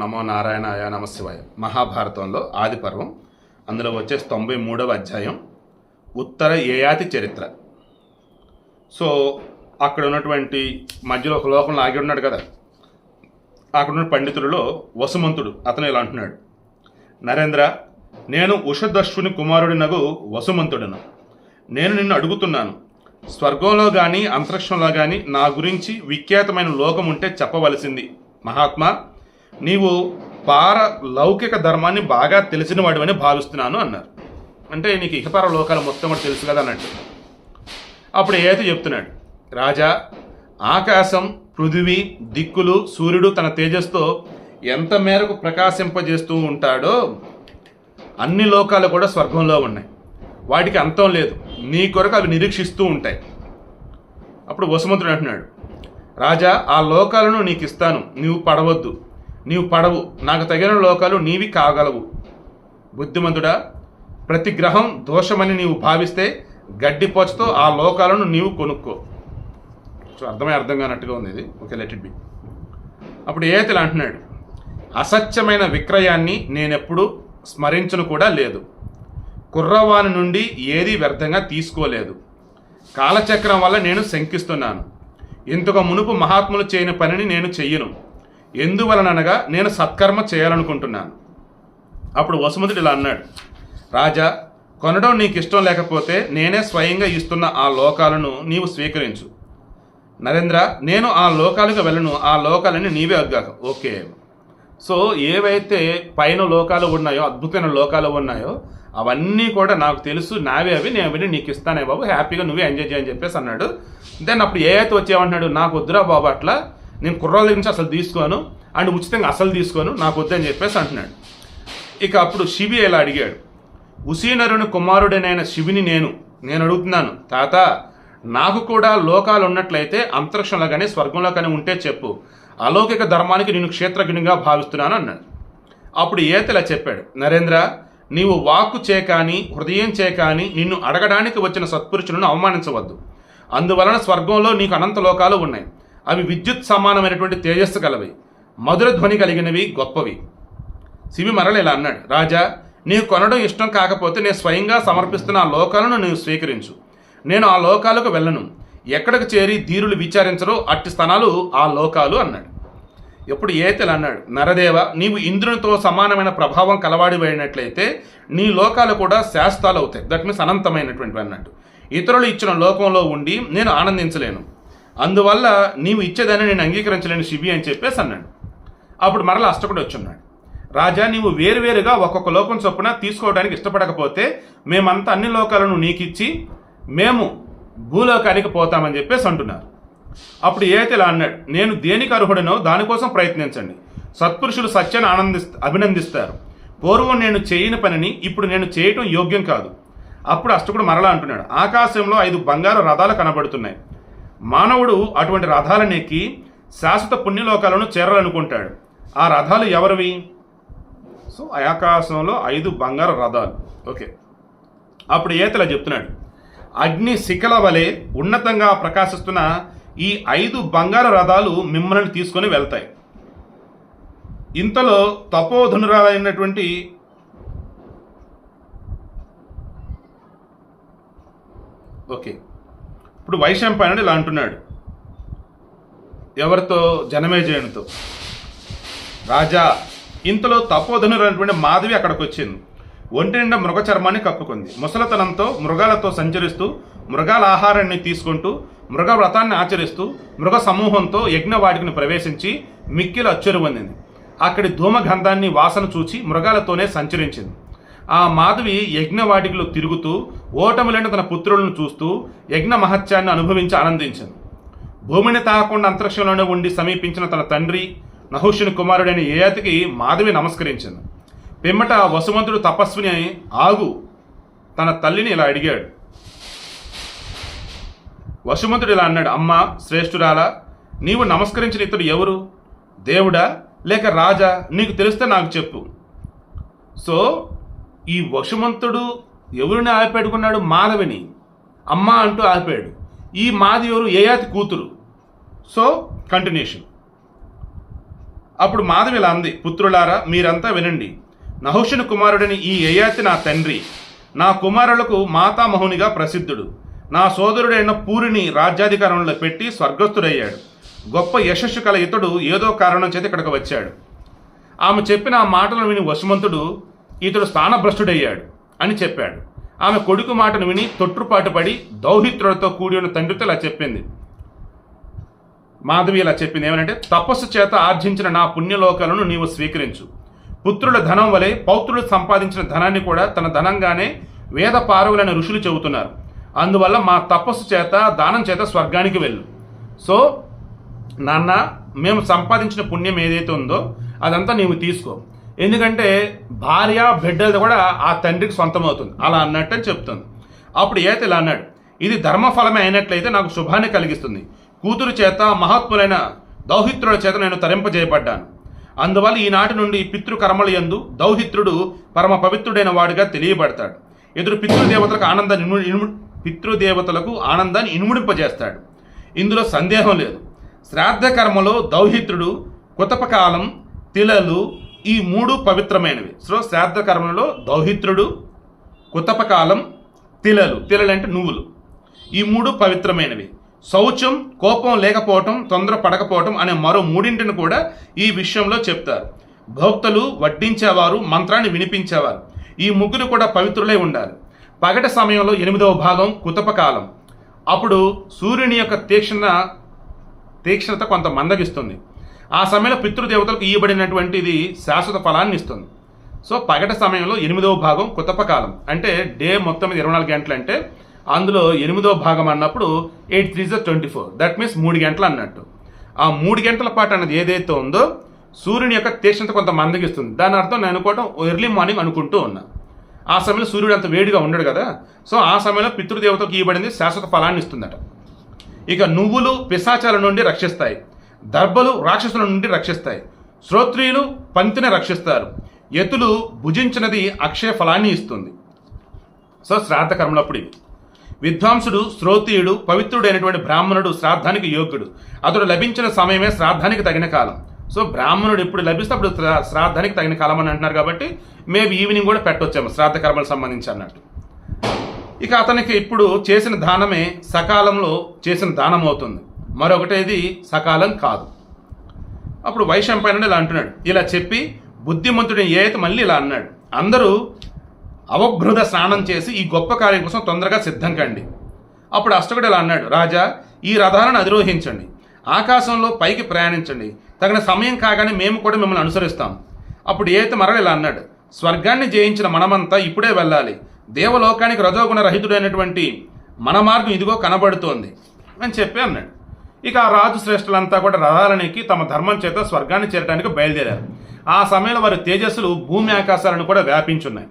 నమో నారాయణాయ నమశివాయ. మహాభారతంలో ఆది పర్వం అందులో వచ్చేసి తొంభై మూడవ అధ్యాయం. ఉత్తర ఏయాతి చరిత్ర. సో అక్కడ ఉన్నటువంటి మధ్యలో ఒక లోకంలో ఆగి ఉన్నాడు కదా. అక్కడ ఉన్న పండితులలో వసుమంతుడు. అతను ఇలా అంటున్నాడు. నరేంద్ర నేను ఉషదశ్వుని కుమారుడినగు వసుమంతుడను. నేను నిన్ను అడుగుతున్నాను. స్వర్గంలో కానీ అంతరిక్షంలో కానీ నా గురించి విఖ్యాతమైన లోకం ఉంటే చెప్పవలసింది. మహాత్మా నీవు పార లౌకిక ధర్మాన్ని బాగా తెలిసిన వాడివని భావిస్తున్నాను అన్నారు. అంటే నీకు ఇహపర లోకాలు మొత్తం కూడా తెలుసు కదా అన్నట్టు. అప్పుడు ఏదైతే చెప్తున్నాడు. రాజా ఆకాశం పృథివీ దిక్కులు సూర్యుడు తన తేజస్తో ఎంత మేరకు ప్రకాశింపజేస్తూ ఉంటాడో అన్ని లోకాలు కూడా స్వర్గంలో ఉన్నాయి. వాటికి అంతం లేదు. నీ కొరకు అవి నిరీక్షిస్తూ ఉంటాయి. అప్పుడు వసుమంతుడు అంటున్నాడు. రాజా ఆ లోకాలను నీకు ఇస్తాను. నీవు పడవద్దు. నీవు పడవు. నాకు తగిన లోకాలు నీవి కాగలవు. బుద్ధిమంతుడా ప్రతి గ్రహం దోషమని నీవు భావిస్తే గడ్డిపోచతో ఆ లోకాలను నీవు కొనుక్కో. సో అర్థమై అర్థం కానట్టుగా ఉంది ఇది. ఓకే లెట్ ఇట్ బి అప్పుడు ఏతలు అంటున్నాడు అసత్యమైన విక్రయాన్ని నేనెప్పుడు స్మరించను కూడా లేదు. కుర్రవాని నుండి ఏది వ్యర్థంగా తీసుకోలేదు. కాలచక్రం వల్ల నేను శంకిస్తున్నాను. ఇంతకు మునుపు మహాత్ములు చేయని పనిని నేను చెయ్యను. ఎందువలననగా నేను సత్కర్మ చేయాలనుకుంటున్నాను. అప్పుడు వసుమతుడు ఇలా అన్నాడు రాజా కొనడం నీకు ఇష్టం లేకపోతే నేనే స్వయంగా ఇస్తున్న ఆ లోకాలను నీవు స్వీకరించు. నరేంద్ర నేను ఆ లోకాలకు వెళ్ళను ఆ లోకాలని నీవే అగ్గాక. ఓకే. సో ఏవైతే పైన లోకాలు ఉన్నాయో అద్భుతమైన లోకాలు ఉన్నాయో అవన్నీ కూడా నాకు తెలుసు నావే అవి నేను అవన్నీ నీకు ఇస్తానే బాబు హ్యాపీగా నువ్వే ఎంజాయ్ చేయని చెప్పేసి అన్నాడు. దెన్ అప్పుడు ఏ అయితే వచ్చేవన్నాడు నాకు వద్దురా బాబు అట్లా నేను కుర్రాల నుంచి అసలు తీసుకోను అండ్ ఉచితంగా అసలు తీసుకోను నాకు వద్దని చెప్పేసి అంటున్నాడు. ఇక అప్పుడు శివి ఇలా అడిగాడు. ఉసీనరుని కుమారుడనైన శివిని నేను నేను అడుగుతున్నాను తాత నాకు కూడా లోకాలు ఉన్నట్లయితే అంతరిక్షంలో కానీ స్వర్గంలో కానీ ఉంటే చెప్పు. అలౌకిక ధర్మానికి నేను క్షేత్రజ్ఞునిగా భావిస్తున్నాను అన్నాడు. అప్పుడు ఏతలా చెప్పాడు నరేంద్ర నీవు వాక్కు చేకాని హృదయం చేకాని నిన్ను అడగడానికి వచ్చిన సత్పురుషులను అవమానించవద్దు. అందువలన స్వర్గంలో నీకు అనంత లోకాలు ఉన్నాయి. అవి విద్యుత్ సమానమైనటువంటి తేజస్సు కలవి. మధుర ధ్వని కలిగినవి గొప్పవి. శివి మరల ఇలా అన్నాడు రాజా నీకు కొనడం ఇష్టం కాకపోతే నేను స్వయంగా సమర్పిస్తున్న ఆ లోకాలను నీవు స్వీకరించు. నేను ఆ లోకాలకు వెళ్ళను. ఎక్కడికి చేరి ధీరులు విచారించరో అట్టి స్థానాలు ఆ లోకాలు అన్నాడు. ఎప్పుడు ఏతలు అన్నాడు నరదేవ నీవు ఇంద్రునితో సమానమైన ప్రభావం కలవాడిపోయినట్లయితే నీ లోకాలు కూడా శాస్తాలు అవుతాయి దట్ మీన్స్ అనంతమైనటువంటివి అన్నట్టు ఇతరులు ఇచ్చిన లోకంలో ఉండి నేను ఆనందించలేను. అందువల్ల నీవు ఇచ్చేదాన్ని నేను అంగీకరించలేని శిబి అని చెప్పేసి అన్నాడు. అప్పుడు మరల అష్టకుడు వచ్చున్నాడు. రాజా నీవు వేరువేరుగా ఒక్కొక్క లోకం చొప్పున తీసుకోవడానికి ఇష్టపడకపోతే మేమంతా అన్ని లోకాలను నీకిచ్చి మేము భూలోకానికి పోతామని చెప్పేసి అంటున్నారు. అప్పుడు ఏతే అన్నాడు నేను దేనికి అర్హుడనో దానికోసం ప్రయత్నించండి. సత్పురుషులు సత్యాన్ని ఆనంది అభినందిస్తారు. పూర్వం నేను చేయని పనిని ఇప్పుడు నేను చేయటం యోగ్యం కాదు. అప్పుడు అష్టకుడు మరలా అంటున్నాడు ఆకాశంలో ఐదు బంగారు రథాలు కనబడుతున్నాయి. మానవుడు అటువంటి రథాలనెక్కి శాశ్వత పుణ్యలోకాలను చేరాలనుకుంటాడు. ఆ రథాలు ఎవరివి? సో ఆకాశంలో ఐదు బంగారు రథాలు. ఓకే. అప్పుడు ఏతల చెప్తున్నాడు. అగ్ని శిఖల వలె ఉన్నతంగా ప్రకాశిస్తున్న ఈ ఐదు బంగారు రథాలు మిమ్మల్ని తీసుకొని వెళ్తాయి. ఇంతలో తపోధనురాలైనటువంటి ఓకే. ఇప్పుడు వైశంపాయనుడు ఇలా అంటున్నాడు. ఎవరితో? జనమేజయునితో. రాజా ఇంతలో తపోధనురైనటువంటి మాధవి అక్కడికి వచ్చింది ఒంటి నిండా మృగ చర్మాన్ని కప్పుకుంది. ముసలతనంతో మృగాలతో సంచరిస్తూ మృగాల ఆహారాన్ని తీసుకుంటూ మృగ వ్రతాన్ని ఆచరిస్తూ మృగ సమూహంతో యజ్ఞవాడికిని ప్రవేశించి మిక్కిలు అచ్చురు పొందింది అక్కడి ధూమగంధాన్ని వాసన చూచి మృగాలతోనే సంచరించింది. ఆ మాధవి యజ్ఞవాటికలో తిరుగుతూ ఓటములైన తన పుత్రులను చూస్తూ యజ్ఞ మహత్యాన్ని అనుభవించి ఆనందించింది. భూమిని తాకుండా అంతరిక్షంలోనే ఉండి సమీపించిన తన తండ్రి నహుషుని కుమారుడైన ఏయతికి మాధవి నమస్కరించింది. పిమ్మట వసుమంతుడు తపస్విని ఆగు తన తల్లిని ఇలా అడిగాడు. వసుమంతుడు ఇలా అన్నాడు అమ్మ శ్రేష్ఠురాలా నీవు నమస్కరించిన ఇతడు ఎవరు? దేవుడా లేక రాజా నీకు తెలిస్తే నాకు చెప్పు. సో ఈ వసుమంతుడు ఎవరిని ఆపెట్టుకున్నాడు మాధవిని. అమ్మ అంటూ ఆపాడు ఈ మాది ఎవరు? ఏయాతి కూతురు. సో కంటిన్యూషన్ అప్పుడు మాధవి ఇలా అంది పుత్రులారా మీరంతా వినండి. నహుషుని కుమారుడని ఈ యయాతి నా తండ్రి. నా కుమారులకు మాతామహునిగా ప్రసిద్ధుడు. నా సోదరుడైన పూరిని రాజ్యాధికారంలో పెట్టి స్వర్గస్థుడయ్యాడు. గొప్ప యశస్సు కల ఇతడు ఏదో కారణం చేత ఇక్కడికి వచ్చాడు. ఆమె చెప్పిన ఆ మాటలను విని వసుమంతుడు ఇతడు స్థానభ్రష్టుడయ్యాడు అని చెప్పాడు. ఆమె కొడుకు మాటను విని తొట్టుపాటు పడి దౌహిత్రులతో కూడి ఉన్న తండ్రితో ఇలా చెప్పింది. మాధవి ఇలా చెప్పింది ఏమనంటే తపస్సు చేత ఆర్జించిన నా పుణ్యలోకాలను నీవు స్వీకరించు. పుత్రుల ధనం వలె పౌత్రులు సంపాదించిన ధనాన్ని కూడా తన ధనంగానే వేద పారవులైన ఋషులు చెబుతున్నారు. అందువల్ల మా తపస్సు చేత దానం చేత స్వర్గానికి వెళ్ళు. సో నాన్న మేము సంపాదించిన పుణ్యం ఏదైతే ఉందో అదంతా నీవు తీసుకో. ఎందుకంటే భార్య బిడ్డలది కూడా ఆ తండ్రికి సొంతమవుతుంది. అలా అన్నట్టు అని చెప్తుంది. అప్పుడు ఏత ఇలా అన్నాడు ఇది ధర్మఫలమే అయినట్లయితే నాకు శుభాన్ని కలిగిస్తుంది. కూతురు చేత మహాత్ములైన దౌహిత్రుల చేత నేను తరింపజేయబడ్డాను. అందువల్ల ఈనాటి నుండి పితృకర్మలు ఎందు దౌహిత్రుడు పరమ పవిత్రుడైన వాడిగా తెలియబడతాడు. ఎదురు పితృదేవతలకు ఆనందాన్ని ఇనుము ఇనుము పితృదేవతలకు ఆనందాన్ని ఇనుముడింపజేస్తాడు. ఇందులో సందేహం లేదు. శ్రాద్ధ కర్మలో దౌహిత్రుడు కుతపకాలం తిలలు ఈ మూడు పవిత్రమైనవి. సో శ్రాద్ధ కర్మలో దౌహిత్రుడు కుతపకాలం తిలలు. తిలలు అంటే నువ్వులు. ఈ మూడు పవిత్రమైనవి. శౌచం కోపం లేకపోవటం తొందర పడకపోవటం అనే మరో మూడింటిని కూడా ఈ విషయంలో చెప్తారు. భోక్తలు వడ్డించేవారు మంత్రాన్ని వినిపించేవారు. ఈ ముగ్గురు కూడా పవిత్రులై ఉండాలి. పగటి సమయంలో ఎనిమిదవ భాగం కుతపకాలం. అప్పుడు సూర్యుని యొక్క తీక్షణ తీక్షణత కొంత మందగిస్తుంది. ఆ సమయంలో పితృదేవతలకు ఇవ్వబడినటువంటిది శాశ్వత ఫలాన్ని ఇస్తుంది. సో పగటి సమయంలో ఎనిమిదవ భాగం కుతపకాలం అంటే డే మొత్తం మీద ఇరవై నాలుగు గంటలు అంటే అందులో ఎనిమిదవ భాగం అన్నప్పుడు eight three twenty four. That means మూడు గంటలు అన్నట్టు. ఆ మూడు గంటల పాటు అన్నది ఏదైతే ఉందో సూర్యుని యొక్క తీక్షణత కొంత మందగిస్తుంది దాని అర్థం నేను అనుకోవటం ఎర్లీ మార్నింగ్ అనుకుంటూ ఉన్నా. ఆ సమయంలో సూర్యుడు అంత వేడిగా ఉండడు కదా. సో ఆ సమయంలో పితృదేవతకు ఇవ్వబడింది శాశ్వత ఫలాన్ని ఇస్తుందట. ఇక నువ్వులు పిశాచాల నుండి రక్షిస్తాయి. దర్భలు రాక్షసుల నుండి రక్షిస్తాయి. శ్రోత్రియులు పంతిని రక్షిస్తారు. ఎతులు భుజించినది అక్షయ ఫలాన్ని ఇస్తుంది. సో శ్రాద్ధ కర్మలప్పుడు ఇవి. విద్వాంసుడు శ్రోతీయుడు పవిత్రుడైనటువంటి బ్రాహ్మణుడు శ్రాద్ధానికి యోగ్యుడు. అతడు లభించిన సమయమే శ్రాద్ధానికి తగిన కాలం. సో బ్రాహ్మణుడు ఇప్పుడు లభిస్తే అప్పుడు శ్రాద్ధానికి తగిన కాలం అని అంటున్నారు కాబట్టి మేబీ ఈవినింగ్ కూడా పెట్టొచ్చాము శ్రాద్ధ కర్మలకు సంబంధించి అన్నట్టు. ఇక అతనికి ఇప్పుడు చేసిన దానమే సకాలంలో చేసిన దానం అవుతుంది. మరొకటేది సకాలం కాదు. అప్పుడు వైశంపైన ఇలా అంటున్నాడు. ఇలా చెప్పి బుద్ధిమంతుడిని ఏ అయితే మళ్ళీ ఇలా అన్నాడు. అందరూ అవభృత స్నానం చేసి ఈ గొప్ప కార్యం కోసం తొందరగా సిద్ధం కండి అప్పుడు అష్టకుడు ఇలా అన్నాడు. రాజా ఈ రథాలను అధిరోహించండి. ఆకాశంలో పైకి ప్రయాణించండి. తగిన సమయం కాగానే మేము కూడా మిమ్మల్ని అనుసరిస్తాం. అప్పుడు ఏత మరల ఇలా అన్నాడు. స్వర్గాన్ని జయించిన మనమంతా ఇప్పుడే వెళ్ళాలి. దేవలోకానికి రజోగుణ రహితుడైనటువంటి మన మార్గం ఇదిగో కనబడుతోంది అని చెప్పి అన్నాడు. ఇక ఆ రాజు శ్రేష్ఠులంతా కూడా రథాలనికి తమ ధర్మం చేత స్వర్గాన్ని చేరడానికి బయలుదేరారు. ఆ సమయంలో వారి తేజస్సులు భూమి ఆకాశాలను కూడా వ్యాపించున్నాయి.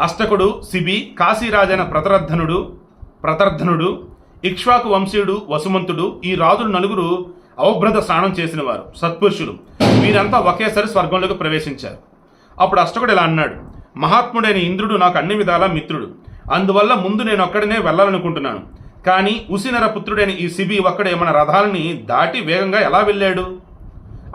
అష్టకుడు శిబి కాశీరాజైన ప్రతరద్ధనుడు ప్రతర్ధనుడు ఇక్ష్వాకు వంశీయుడు వసుమంతుడు ఈ రాజులు నలుగురు అవభ్రత స్నానం చేసిన వారు సత్పురుషులు. వీరంతా ఒకేసారి స్వర్గంలోకి ప్రవేశించారు. అప్పుడు అష్టకుడు ఇలా అన్నాడు మహాత్ముడైన ఇంద్రుడు నాకు అన్ని విధాలా మిత్రుడు. అందువల్ల ముందు నేను ఒక్కడనే వెళ్ళాలనుకుంటున్నాను. కానీ ఉసినర పుత్రుడైన ఈ శిబి ఒక్కడే మన రథాలని దాటి వేగంగా ఎలా వెళ్ళాడు?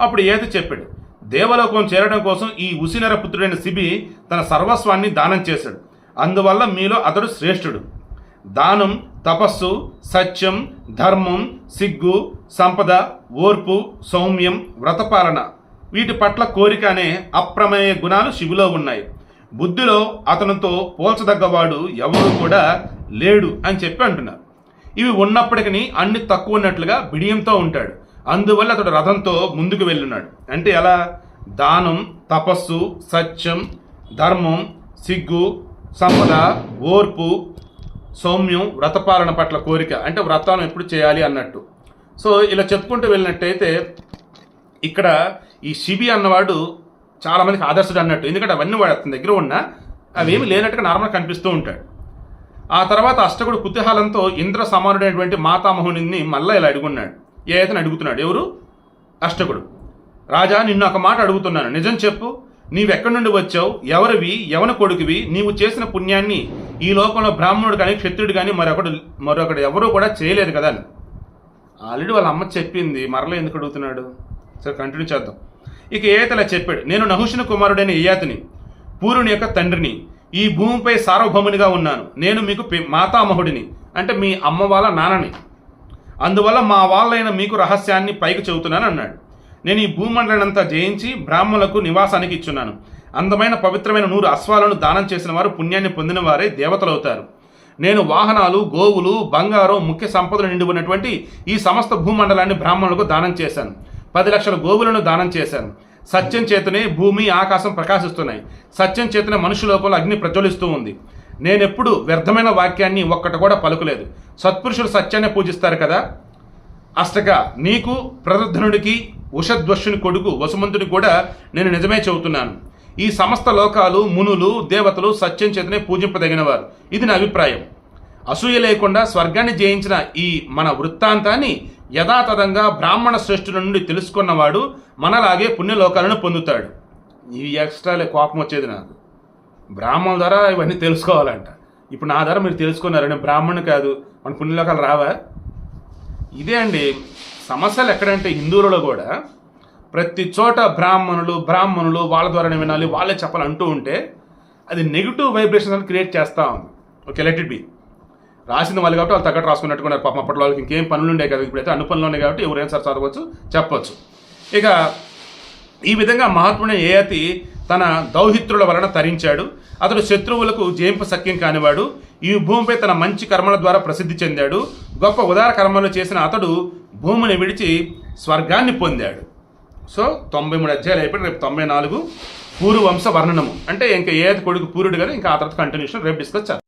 అప్పుడు ఏది చెప్పాడు దేవలోకం చేరడం కోసం ఈ ఉసినర పుత్రుడైన శిబి తన సర్వస్వాన్ని దానం చేశాడు. అందువల్ల మీలో అతడు శ్రేష్ఠుడు. దానం తపస్సు సత్యం ధర్మం సిగ్గు సంపద ఓర్పు సౌమ్యం వ్రతపాలన వీటి పట్ల కోరిక అనే అప్రమేయ గుణాలు శివులో ఉన్నాయి. బుద్ధిలో అతనితో పోల్చదగ్గవాడు ఎవరు కూడా లేడు అని చెప్పి అంటున్నారు. ఇవి ఉన్నప్పటికీ అన్ని తక్కువ ఉన్నట్లుగా బిడియంతో ఉంటాడు. అందువల్ల అతడు రథంతో ముందుకు వెళ్ళున్నాడు. అంటే ఎలా? దానం తపస్సు సత్యం ధర్మం సిగ్గు సంపద ఓర్పు సౌమ్యం వ్రతపాలన పట్ల కోరిక. అంటే వ్రతాలను ఎప్పుడు చేయాలి అన్నట్టు. సో ఇలా చెప్పుకుంటూ వెళ్ళినట్టయితే ఇక్కడ ఈ శిబి అన్నవాడు చాలామందికి ఆదర్శుడు అన్నట్టు. ఎందుకంటే అవన్నీ వాడు అతని దగ్గర ఉన్న అవేమి లేనట్టుగా నార్మల్ కనిపిస్తూ ఉంటాడు. ఆ తర్వాత అష్టకుడు కుతూహలంతో ఇంద్ర సమానుడైనటువంటి మాతామహునిని మళ్ళా ఇలా అడుగున్నాడు. ఏ అతను అడుగుతున్నాడు? ఎవరు? అష్టకుడు. రాజా నిన్ను ఒక మాట అడుగుతున్నాను. నిజం చెప్పు. నీవెక్కడి నుండి వచ్చావు? ఎవరివి? ఎవన కొడుకువి? నీవు చేసిన పుణ్యాన్ని ఈ లోకంలో బ్రాహ్మణుడు కానీ క్షత్రుడు కానీ మరొకడు మరొకడు ఎవరూ కూడా చేయలేదు కదా అని. ఆల్రెడీ వాళ్ళ అమ్మ చెప్పింది. మరలా ఎందుకు అడుగుతున్నాడు? సరే కంటిన్యూ చేద్దాం. ఇక ఏతలా చెప్పాడు. నేను నహుషుని కుమారుడైన ఏయాతిని పూరుని యొక్క తండ్రిని. ఈ భూమిపై సార్వభౌమునిగా ఉన్నాను. నేను మీకు మాతామహుడిని అంటే మీ అమ్మ వాళ్ళ నాన్నని. అందువల్ల మా వాళ్ళైన మీకు రహస్యాన్ని పైకి చెబుతున్నాను అన్నాడు. నేను ఈ భూమండలంతా జయించి బ్రాహ్మణులకు నివాసానికి ఇచ్చున్నాను. అందమైన పవిత్రమైన నూరు అశ్వాలను దానం చేసిన వారు పుణ్యాన్ని పొందిన వారే దేవతలవుతారు. నేను వాహనాలు గోవులు బంగారం ముఖ్య సంపదలు నిండి ఉన్నటువంటి ఈ సమస్త భూమండలాన్ని బ్రాహ్మణులకు దానం చేశాను. పది లక్షల గోవులను దానం చేశాను. సత్యం చేతనే భూమి ఆకాశం ప్రకాశిస్తున్నాయి. సత్యం చేతనే మనుషు లోపల అగ్ని ప్రజ్వలిస్తూ ఉంది. నేనెప్పుడు వ్యర్థమైన వాక్యాన్ని ఒక్కటి కూడా పలుకులేదు. సత్పురుషులు సత్యాన్ని పూజిస్తారు కదా? అష్టగా నీకు ప్రదర్ధనుడికి ఉషధ్వషుని కొడుకు వసుమంతుని కూడా నేను నిజమే చెబుతున్నాను. ఈ సమస్త లోకాలు మునులు దేవతలు సత్యం చేతనే పూజింపదగినవారు. ఇది నా అభిప్రాయం. అసూయ లేకుండా స్వర్గాన్ని జయించిన ఈ మన వృత్తాంతాన్ని యథాతథంగా బ్రాహ్మణ శ్రేష్ఠుల నుండి తెలుసుకున్నవాడు మనలాగే పుణ్యలోకాలను పొందుతాడు. ఈ ఎక్స్ట్రాలే కోపం వచ్చేది నాకు. బ్రాహ్మణుల ద్వారా ఇవన్నీ తెలుసుకోవాలంట. ఇప్పుడు నా ద్వారా మీరు తెలుసుకున్నారు నేను కాదు మన పుణ్యలోకాలు రావా? ఇదే అండి సమస్యలు ఎక్కడంటే హిందువులలో కూడా ప్రతి చోట బ్రాహ్మణులు బ్రాహ్మణులు వాళ్ళ ద్వారానే వినాలి వాళ్ళే చెప్పాలి అంటూ ఉంటే అది నెగిటివ్ వైబ్రేషన్స్ అని క్రియేట్ చేస్తా ఉంది. ఓకే లెట్ ఇట్ బీ రాసింది వాళ్ళు కాబట్టి వాళ్ళు తగ్గట్టు రాసుకున్నట్టుకున్నారు. పాపం అప్పట్లో వాళ్ళకి ఇంకేం పనులు ఉండే కదా ఇప్పుడైతే అన్ని పనులు ఉన్నాయి కాబట్టి ఎవరైనా సార్ చదవచ్చు? చెప్పవచ్చు ఇక ఈ విధంగా మహాత్ముడైన ఏయతి తన దౌహిత్రుల వలన తరించాడు. అతడు శత్రువులకు జయింపు సఖ్యం కానివాడు. ఈ భూమిపై తన మంచి కర్మల ద్వారా ప్రసిద్ధి చెందాడు. గొప్ప ఉదార కర్మలు చేసిన అతడు భూమిని విడిచి స్వర్గాన్ని పొందాడు. సో తొంభై మూడు అధ్యాయులు అయిపోయి రేపు తొంభై నాలుగు పూర్వవంశ వర్ణనము. అంటే ఇంకా ఏది కొడుకు పూరుడు కదా ఇంకా ఆ తర్వాత కంటిన్యూషన్ రేపు డిస్కస్ చేద్దాం.